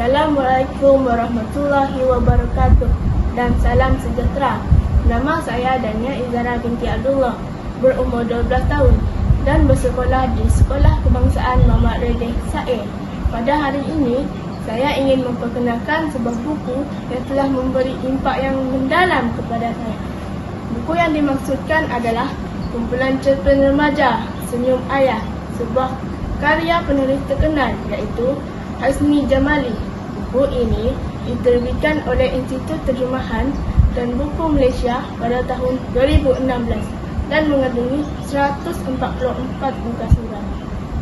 Assalamualaikum warahmatullahi wabarakatuh dan salam sejahtera. Nama saya Dania Izara binti Abdullah, berumur 12 tahun dan bersekolah di Sekolah Kebangsaan Muhammad Redeh Said. Pada hari ini, saya ingin memperkenalkan sebuah buku yang telah memberi impak yang mendalam kepada saya. Buku yang dimaksudkan adalah kumpulan cerpen remaja Senyum Ayah, sebuah karya penulis terkenal iaitu Hasni Jamali. Buku ini diterbitkan oleh Institut Terjemahan dan Buku Malaysia pada tahun 2016 dan mengandungi 144 muka surat.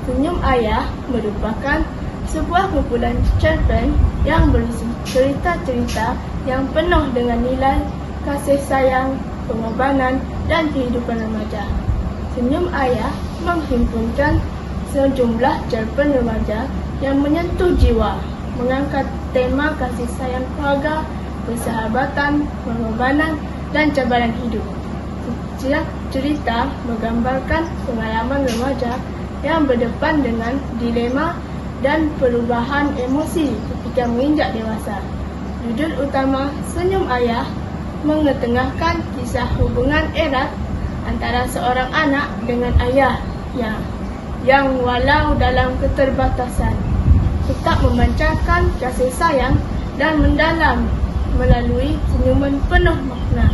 Senyum Ayah merupakan sebuah kumpulan cerpen yang berisi cerita-cerita yang penuh dengan nilai kasih sayang, pengorbanan dan kehidupan remaja. Senyum Ayah menghimpunkan sejumlah cerpen remaja yang menyentuh jiwa, mengangkat tema kasih sayang keluarga, persahabatan, pengorbanan dan cabaran hidup. Setiap cerita menggambarkan pengalaman remaja yang berdepan dengan dilema dan perubahan emosi ketika menginjak dewasa. Judul utama Senyum Ayah mengetengahkan kisah hubungan erat antara seorang anak dengan ayah yang yang walau dalam keterbatasan tetap memancarkan kasih sayang dan mendalam melalui senyuman penuh makna.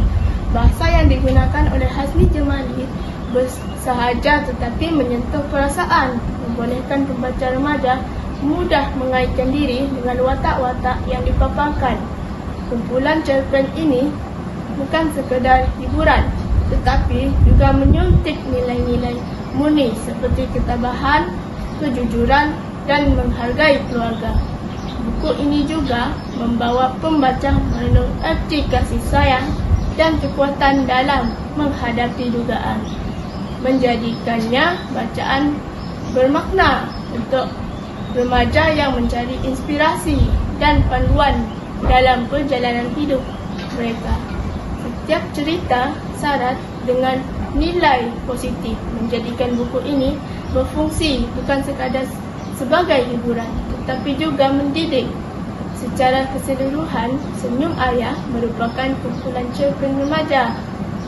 Bahasa yang digunakan oleh Hasni Jamali bersahaja tetapi menyentuh perasaan, membolehkan pembaca remaja mudah mengaitkan diri dengan watak-watak yang dipaparkan. Kumpulan cerpen ini bukan sekadar hiburan tetapi juga menyuntik nilai-nilai murni seperti ketabahan, kejujuran dan menghargai keluarga. Buku ini juga membawa pembaca merenung erti kasih sayang dan kekuatan dalam menghadapi dugaan. Menjadikannya bacaan bermakna untuk remaja yang mencari inspirasi dan panduan dalam perjalanan hidup mereka. Setiap cerita syarat dengan nilai positif menjadikan buku ini berfungsi bukan sekadar sebagai hiburan tetapi juga mendidik. Secara keseluruhan, Senyum Ayah merupakan kumpulan cerpen remaja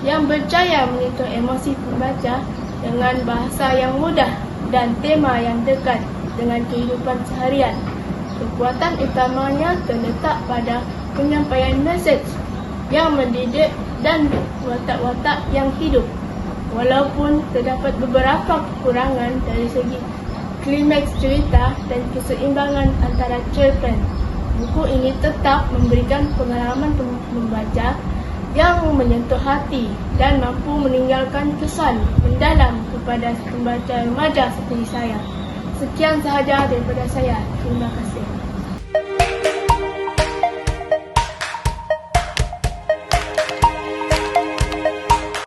yang berjaya menyentuh emosi pembaca dengan bahasa yang mudah dan tema yang dekat dengan kehidupan seharian. Kekuatan utamanya terletak pada penyampaian mesej yang mendidik dan watak-watak yang hidup. Walaupun terdapat beberapa kekurangan dari segi klimaks cerita dan keseimbangan antara cerpen, buku ini tetap memberikan pengalaman membaca yang menyentuh hati dan mampu meninggalkan kesan mendalam kepada pembaca remaja seperti saya. Sekian sahaja daripada saya. Terima kasih.